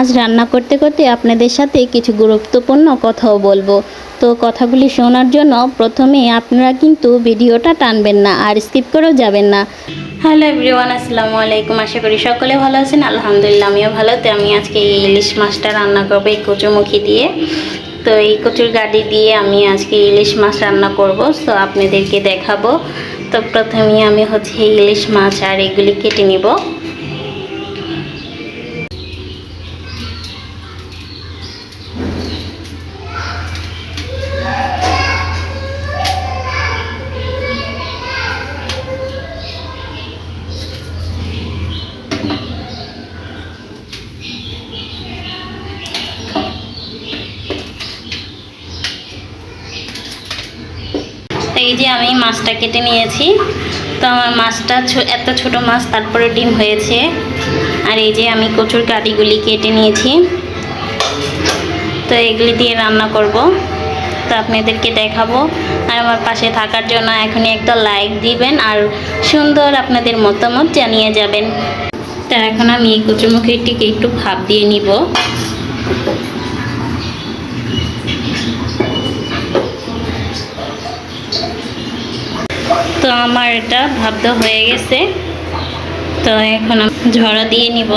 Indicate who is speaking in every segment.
Speaker 1: আজ রান্না করতে করতে আপনাদের সাথে কিছু গুরুত্বপূর্ণ কথাও বলব। তো কথাগুলি শোনার জন্য প্রথমে আপনারা কিন্তু ভিডিওটা টানবেন না আর স্কিপ করেও যাবেন না। হ্যালো এভরিওয়ান, আসসালামু আলাইকুম। আশা করি সকলে ভালো আছেন। আলহামদুলিল্লাহ, আমিও ভালো। তো আমি আজকে এই ইলিশ মাছটা রান্না করব এই কচুমুখী দিয়ে। তো এই কচুর গাড়ি দিয়ে আমি আজকে ইলিশ মাছ রান্না করব। তো আপনাদেরকে দেখাবো। তো প্রথমে আমি হচ্ছে ইলিশ মাছ আর এগুলি কেটে নিব। এই যে আমি মাছটা কেটে নিয়েছি, তো আমার মাছটা এত ছোট মাছ, তারপরে ডিম হয়েছে। আর এই যে আমি কচুর কাটিগুলি কেটে নিয়েছি। তো এগুলি দিয়ে রান্না করব। তো আপনাদেরকে দেখাবো। আর আমার পাশে থাকার জন্য এখনই একটা লাইক দিবেন আর সুন্দর আপনাদের মতামত জানিয়ে যাবেন। তো এখন আমি এই কচুমুখিটিকে একটু ভাপ দিয়ে নিব। আমার এটা ভাবতে হয়ে গেছে। তো এখন ঝরা দিয়ে নিব।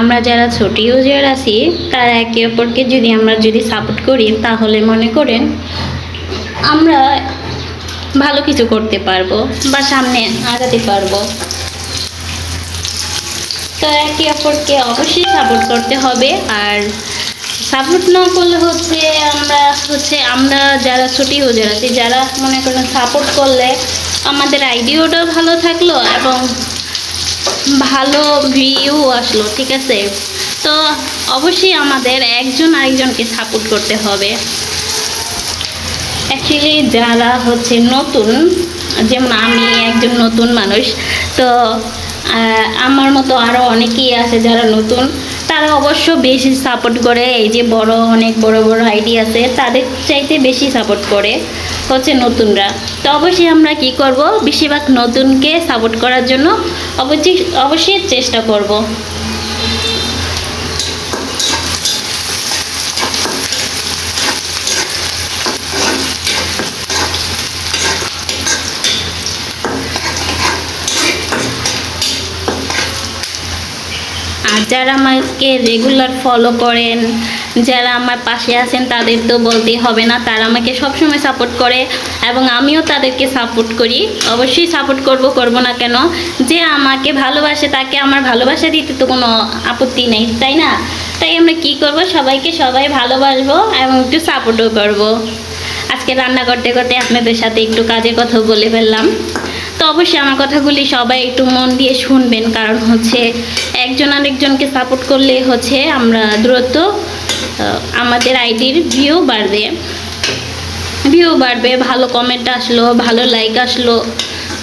Speaker 1: আমরা যারা ছোট ইউজার আছি, তারা একে অপরকে যদি আমরা যদি সাপোর্ট করি, তাহলে মনে করেন আমরা ভালো কিছু করতে পারব বা সামনে আগাতে পারব। তো একে অপরকে অবশ্যই সাপোর্ট করতে হবে। আর সাপোর্ট না করলে হচ্ছে আমরা হচ্ছে আমরা যারা ছোটি ইউজার আছি যারা মনে করেন সাপোর্ট করলে আমাদের আইডিয়াটাও ভালো থাকল এবং ভালো ভিউ আসলো, ঠিক আছে? তো অবশ্যই আমাদের একজন আরেকজনকে সাপোর্ট করতে হবে। অ্যাকচুয়ালি যারা হচ্ছে নতুন, যেমন আমি একজন নতুন মানুষ, তো আমার মতো আরও অনেকেই আছে যারা নতুন। তারা অবশ্য বেশি সাপোর্ট করে। এই যে বড়, অনেক বড় বড় আইডি আছে, তাদের চাইতে বেশি সাপোর্ট করে হচ্ছে নতুনরা। তো অবশ্যই আমরা কি করব? বেশিরভাগ নতুনকে সাপোর্ট করার জন্য অবশ্যই অবশ্যই চেষ্টা করব। আর যারা আমাকে রেগুলার ফলো করেন, যারা আমার পাশে আছেন, তাদের তো বলতেই হবে না, তারা আমাকে সবসময় সাপোর্ট করে এবং আমিও তাদেরকে সাপোর্ট করি। অবশ্যই সাপোর্ট করব করব না কেন? যে আমাকে ভালোবাসে, তাকে আমার ভালোবাসা দিতে তো কোনো আপত্তি নেই, তাই না? তাই আমরা কি করব? সবাইকে সবাই ভালোবাসবো এবং একটু সাপোর্টও করব। আজকে রান্না করতে করতে আপনাদের সাথে একটু কাজের কথা বলে ফেললাম। তো অবশ্যই আমার কথাগুলি সবাই একটু মন দিয়ে শুনবেন, কারণ হচ্ছে একজন আরেকজনকে সাপোর্ট করলে হচ্ছে আমরা দ্রুত আমাদের আইডির ভিউ বাড়বে। ভিউ বাড়বে, ভালো কমেন্ট আসলো, ভালো লাইক আসলো।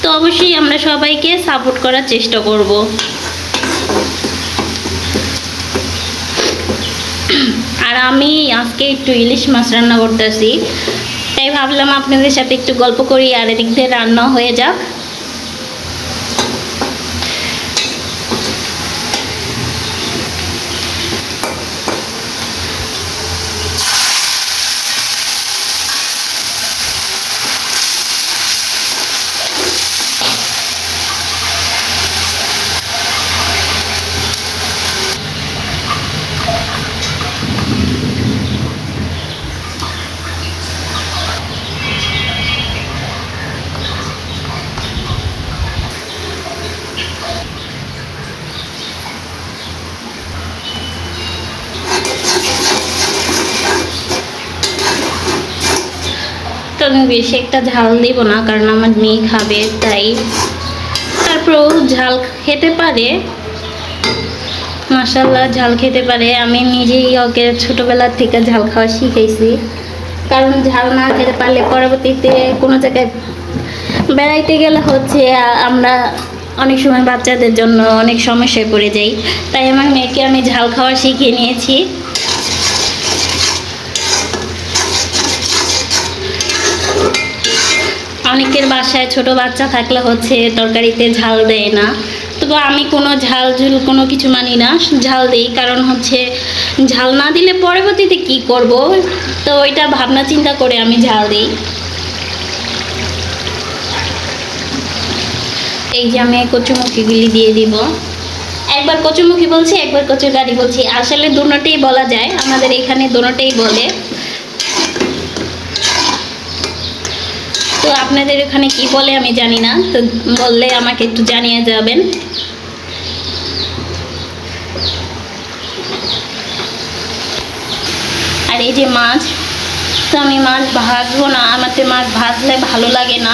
Speaker 1: তো অবশ্যই আমরা সবাইকে সাপোর্ট করার চেষ্টা করব। আর আমি আজকে একটু ইলিশ মাছ রান্না করতেছি, তাই ভাবলাম আপনাদের সাথে একটু গল্প করি, আর এদিক দিয়ে রান্না হয়ে যাক। আমি বেশি একটা ঝাল দিব না, কারণ আমার মেয়ে খাবে, তাই। তারপরেও ঝাল খেতে পারে। মাসাল্লাহ ঝাল খেতে পারে। আমি নিজেই ওকে ছোটোবেলার থেকে ঝাল খাওয়া শিখেছি কারণ ঝাল না খেতে পারলে পরবর্তীতে কোনো জায়গায় বেড়াইতে গেলে হচ্ছে আমরা অনেক সময় বাচ্চাদের জন্য অনেক সমস্যায় পড়ে যাই। তাই আমার মেয়েকে আমি ঝাল খাওয়া শিখিয়ে নিয়েছি। অনেকের বাসায় ছোট বাচ্চা থাকলে হচ্ছে তরকারিতে ঝাল দেয় না। তবু আমি কোনো ঝাল ঝুল কোনো কিছু মানি না, ঝাল দিই। কারণ হচ্ছে ঝাল না দিলে পরবর্তীতে কি করব? তো ওইটা ভাবনা চিন্তা করে আমি ঝাল দিই। এই যে আমি কচুমুখিগুলি দিয়ে দিব। একবার কচুমুখি বলছি, একবার কচুর গাড়ি বলছি। আসলে দুটোটাই বলা যায়, আমাদের এখানে দুটোটাই বলে। তো আপনাদের ওখানে কি বলে আমি জানি না, তো বললে আমাকে একটু জানিয়ে যাবেন। আর এই যে মাছ, তো আমি মাছ ভাজবো না, আমাকে মাছ ভাজলে ভালো লাগে না,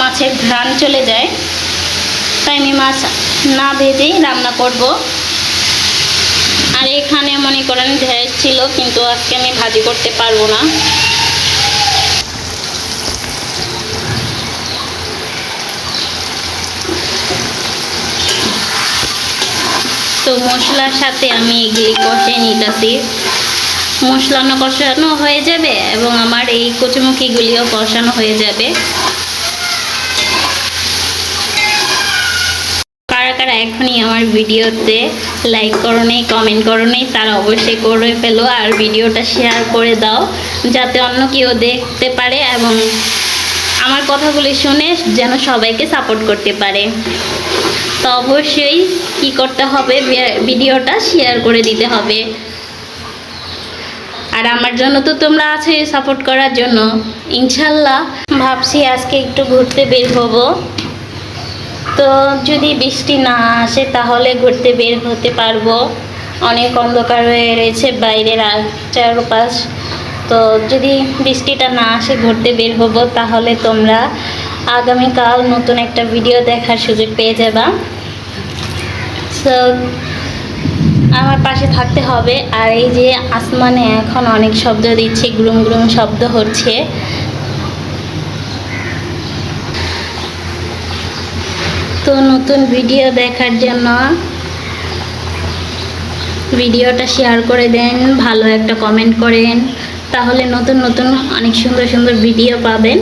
Speaker 1: মাছের ঘ্রাণ চলে যায়। তাই আমি মাছ না ভেজেই রান্না করব। আর এখানে মনে করেন ঢেঁড়স ছিল, কিন্তু আজকে আমি ভাজি করতে পারব না। তো মশলার সাথে আমি এগুলি কষে নিতেছি মশলানো কষানো হয়ে যাবে এবং আমার এই কচুমুখিগুলিও কষানো হয়ে যাবে। কারা কারা এখনই আমার ভিডিওতে লাইক করো নেই কমেন্ট করো নেই, তারা অবশ্যই করে ফেলো আর ভিডিওটা শেয়ার করে দাও, যাতে অন্য কেউ দেখতে পারে এবং আমার কথাগুলি শুনে যেন সবাইকে সাপোর্ট করতে পারে। তো অবশ্যই কি করতে হবে ভিডিওটা শেয়ার করে দিতে হবে। আর আমার জন্য তো তোমরা আছো সাপোর্ট করার জন্য। ইনশাল্লাহ ভাবছি আজকে একটু ঘুরতে বের হব। তো যদি বৃষ্টি না আসে তাহলে ঘুরতে বের হতে পারব। অনেক অন্ধকার হয়ে রয়েছে বাইরের চারপাশ। তো যদি বৃষ্টিটা না আসে ঘুরতে বের হব তাহলে তোমরা আগামীকাল নতুন একটা ভিডিও দেখার সুযোগ পেয়ে যাবা। সো আমার পাশে থাকতে হবে। আর এই যে আসমানে এখন অনেক শব্দ দিচ্ছে, গ্রুম গ্রুম শব্দ হচ্ছে। তো নতুন ভিডিও দেখার জন্য ভিডিওটা শেয়ার করে দেন, ভালো একটা কমেন্ট করেন। তাহলে নতুন নতুন অনেক সুন্দর সুন্দর ভিডিও পাবেন।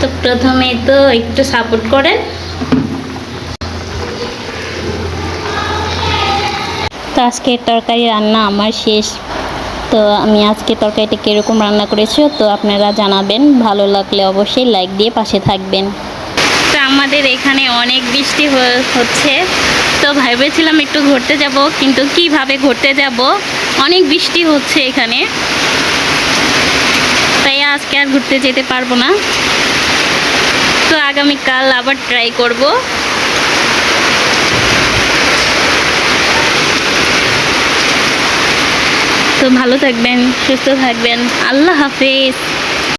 Speaker 1: তো প্রথমে তো একটু সাপোর্ট করেন। তো আজকে তরকারি রান্না আমার শেষ। তো আমি আজকে তরকারিটা কীরকম রান্না করেছি, তো আপনারা জানাবেন। ভালো লাগলে অবশ্যই লাইক দিয়ে পাশে থাকবেন। তো আমাদের এখানে অনেক বৃষ্টি হচ্ছে। তো ভেবেছিলাম একটু ঘুরতে যাব, কিন্তু কীভাবে ঘুরতে যাব? অনেক বৃষ্টি হচ্ছে এখানে। তাই আজকে আর ঘুরতে যেতে পারব না। তো আগামীকাল আবার ট্রাই করব। তো ভালো থাকবেন সুস্থ থাকবেন। আল্লাহ হাফেজ।